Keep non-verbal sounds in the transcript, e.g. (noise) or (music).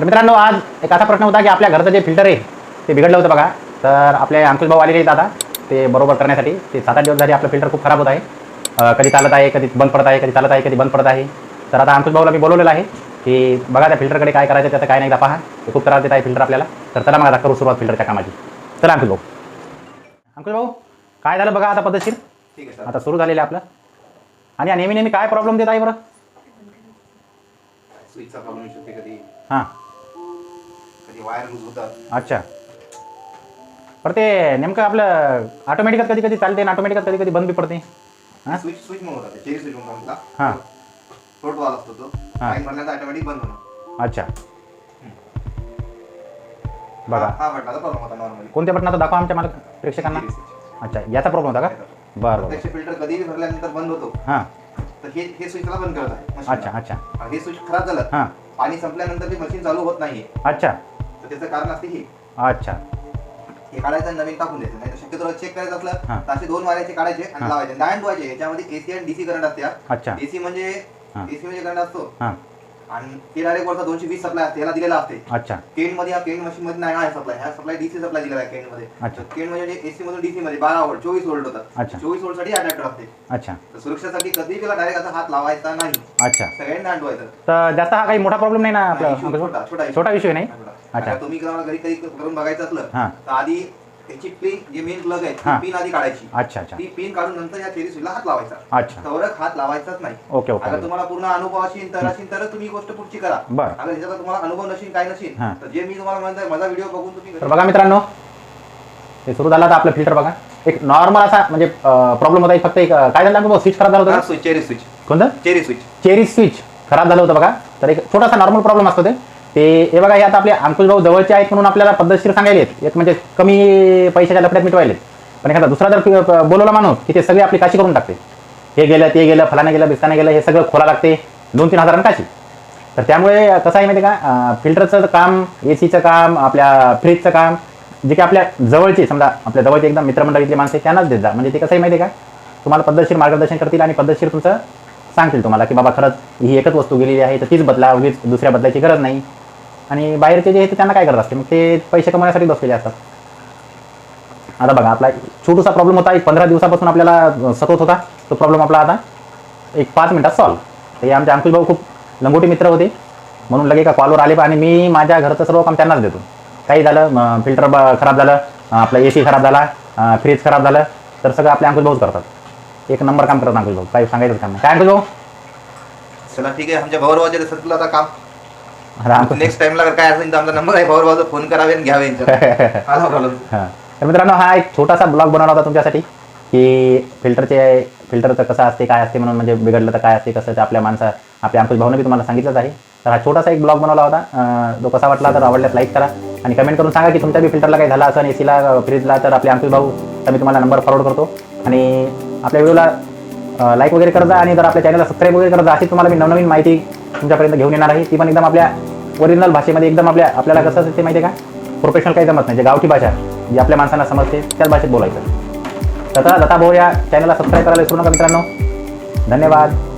तर मित्रांनो आज एक असा प्रश्न होता की आपल्या घरचं जे फिल्टर आहे ते बिघडलं होतं बघा. तर आपले अंकुश भाऊ आलेले आहेत आता. ते बरोबर करण्यासाठी ते सात आठ दिवस झाले आपलं फिल्टर खूप खराब होत आहे. कधी चालत आहे कधी बंद पडत आहे कधी चालत आहे कधी बंद पडत आहे. तर आता अंकुश भाऊला मी बोलवलेलं आहे की बघा त्या फिल्टरकडे काय करायचं त्याचं काय नाही पहा. ते खूप त्रास देत आहे फिल्टर आपल्याला. तर चला मग आता करू सुरुवात फिल्टरच्या कामाची. चला अंकुश भाऊ. अंकुश भाऊ काय झालं बघा आता पद्धतशीर? ठीक आहे सर. आता सुरू झालेलं आहे आपलं. आणि नेहमी नेहमी काय प्रॉब्लेम देत आहे बरं? हां. वायर लूज होतात. अच्छा. पण ते नेमकं आपलं ऑटोमॅटिकच कधी कधी चालते आणि ऑटोमॅटिकच कधी कधी बंद बी पडते. हां? स्विच स्विच म्हणून होतात चेरी स्विच म्हणून म्हटला हां. फ्लोट वाल असतो तो. हा. ऑटोमॅटिक बंद होणार. अच्छा. बघा. हा- प्रॉब्लेम होता नॉर्मली कोणत्या बटनाचा दाखवा आमच्या मला प्रेक्षकांना. अच्छा याचा प्रॉब्लेम होता का? बरं बरं प्रत्यक्ष फिल्टर कधीही भरल्यानंतर बंद होतो. हां. तर हे हे स्विचला बंद करत आहे. machine अच्छा ला. अच्छा. आणि हे स्विच खराब झालं. हां. पाणी संपल्यानंतर ते मशीन चालू होत नाहीये. अच्छा. त्याचं कारण असते हे. अच्छा. हे काढायचं आणि नवीन टाकून द्यायचं. नाही शक्यतो चेक करायचं असलं हा. तर असे दोन वाऱ्याचे काढायचे आणि हा. लावायचे. डायन वायचे याच्यामध्ये एसी आणि डीसी करंट असते अच्छा. एसी म्हणजे हा. एसी म्हणजे करंट असतो. हां. आणि ते डायरेक्ट वरचा दोनशे वीस सप्लाय असते याला दिलेला असते. अच्छा. केन मध्ये हा केन मशीन मध्ये नाही आहे सप्लाय हा सप्लाय डीसी सप्लाय दिलेला आहे केन मध्ये. अच्छा. केन म्हणजे एसी मधून डीसी मध्ये बारा वोल्ट चोवीस वोल्ट होतात अच्छा. चोवीस वोल्टसाठी अडॅप्टर असते. अच्छा. तर सुरक्षेसाठी कधीही त्याला डायरेक्ट असा हात लावायचा नाही. अच्छा. सगळ्यांना अंडवायचं तर जास्त हा काही मोठा प्रॉब्लेम नाही ना आपला छोटा- छोटा विषय नाही? अच्छा. तुम्ही घरी काही करून बघायचं असलं तर आधी त्याची पिन जे मेन प्लग आहे पिन आधी काढायची. अच्छा अच्छा. ती पिन काढून नंतर या चेरी स्विचला हात लावायचा. अच्छा. तवरच हात लावायचाच नाही. Okay okay. अगर तुम्हाला पूर्ण अनुभव असेल तर असेल तरच तुम्ही गोष्ट पुढची करा. बरं. अगर तुम्हाला अनुभव नसेल काय नसेल. तर जे मी तुम्हाला म्हणतोय माझा व्हिडिओ बघून तुम्ही तर बघा मित्रांनो हे सुरू झालं आता आपलं फिल्टर बघा. एक नॉर्मल असा म्हणजे प्रॉब्लेम होता फक्त एक काय झालं स्विच खराब झालं होतं स्विच चेरी स्विच कोणतं? चेरी स्विच चेरी स्विच खराब झालं होतं बघा. तर एक छोटासा नॉर्मल प्रॉब्लेम असतो ते. ते हे बघा हे आता आपले अंकुश भाऊ जवळचे आहेत म्हणून आपल्याला पद्धतशीर सांगायला आहेत एक म्हणजे कमी पैशाच्या लपड्यात मिटवायले पण एखादा दुसरा जर बोलवला माणूस की ते सगळे आपली काशी करून टाकते. हे गेलं ते गेलं फलाने गेलं बिस्ताने गेलं हे सगळं खोला लागते. दोन तीन हजारांना काशी. तर त्यामुळे कसं आहे माहिती का? फिल्टरचं काम ए सीचं काम आपल्या फ्रीजचं काम जे की आपल्या जवळचे समजा आपल्या जवळचे एकदम मित्रमंडळीतले माणसं त्यांनाच देत जा. म्हणजे ते कसं आहे माहिती का? तुम्हाला पद्धतशीर मार्गदर्शन करतील आणि पद्धतशीर तुमचं सांगतील तुम्हाला की बाबा खरंच ही एकच वस्तू गेलेली आहे तर तीच बदला उगीच दुसऱ्या बदलायची गरज नाही. आणि बाहेरचे जे आहेत त्यांना काय करत असते? मग ते पैसे कमवण्यासाठी बसलेले असतात. आता बघा आपला छोटूसा प्रॉब्लेम होता. एक पंधरा दिवसापासून आपल्याला सतत होता तो प्रॉब्लेम आपला आता. एक पाच मिनटात सॉल्व तर हे आमचे अंकुश भाऊ खूप लंगोटी मित्र होते. म्हणून लगे का कॉलवर आले. आणि मी माझ्या घरचं सर्व काम त्यांनाच देतो. काही झालं फिल्टर खराब झालं आपलं ए सी खराब झाला फ्रीज खराब झालं तर सगळं आपले अंकुश भाऊच करतात. एक नंबर काम करतात अंकुश भाऊ. काही सांगायचं काम नाही. काय अंकुश भाऊ? चला ठीक आहे. आमच्या भाऊरावाचे आता काम नेक्स्ट टाइमला काय असेल तर आमचा नंबर आहे भाऊरावाचा फोन करावे आणि घ्यावे (laughs) हां. तर मित्रांनो हा एक छोटासा ब्लॉग बनवला होता तुमच्यासाठी की फिल्टरचे फिल्टरचं कसं असते काय असते म्हणून म्हणजे बिघडलं तर काय असते कसं ते आपल्या माणसा आपल्या अंकुश भाऊने बी तुम्हाला सांगितलंच आहे. तर हा छोटासा एक ब्लॉग बनवला होता. तो कसा वाटला तर आवडल्यास लाईक करा आणि कमेंट करून सांगा की तुमच्या बी फिल्टरला काही झाला असं एसीला फ्रीजला तर आपले अंकुश भाऊ तर मी तुम्हाला नंबर फॉरवर्ड करतो. आणि आपल्या व्हिडिओला लाईक वगैरे करत जा आणि जर आपल्या चॅनलला सबस्क्राईब वगैरे करत जा अशी तुम्हाला मी नवनवीन माहिती तुमच्यापर्यंत घेऊन येणार आहे. ती पण एकदम आपल्या ओरिजिनल भाषेमध्ये एकदम आपल्या आपल्याला कसं असते माहिती आहे का? प्रोफेशनल काही जमत नाही. जे गावठी भाषा जी आपल्या माणसांना समजते त्याच भाषेत बोलायचं. तर लता भाऊ या चॅनलला सबस्क्राईब करायला विसरू नका मित्रांनो. धन्यवाद.